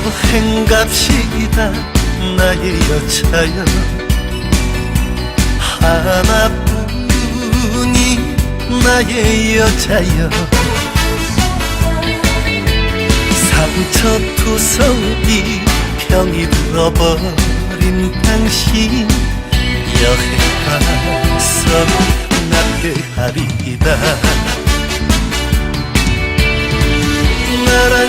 여행 갑시다. 나의 여차여. 하나뿐인 나의 여자여. 상처 투성이 병이 들어버린 당신. 여행 가서 납득하리이다. 나란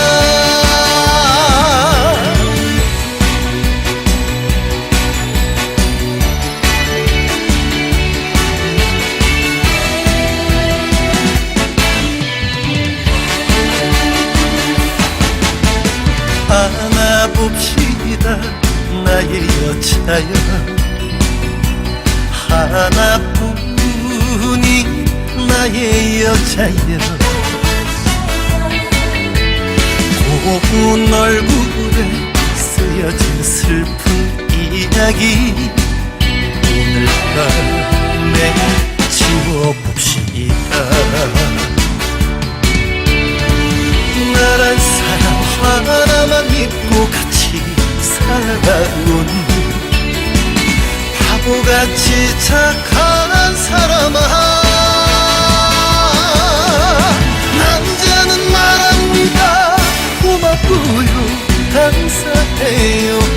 봅시다. 나의 여차여 하나뿐인 나의 여자여 고운 얼굴에 쓰여진 슬픈 이야기 살아온 바보같이 착한 사람아. 남자는 말합니다. 고맙고요. 감사해요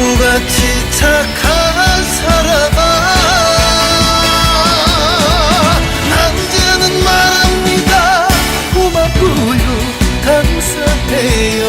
바보같이 착한 사람아. 남자는 말합니다. 고맙고요. 감사해요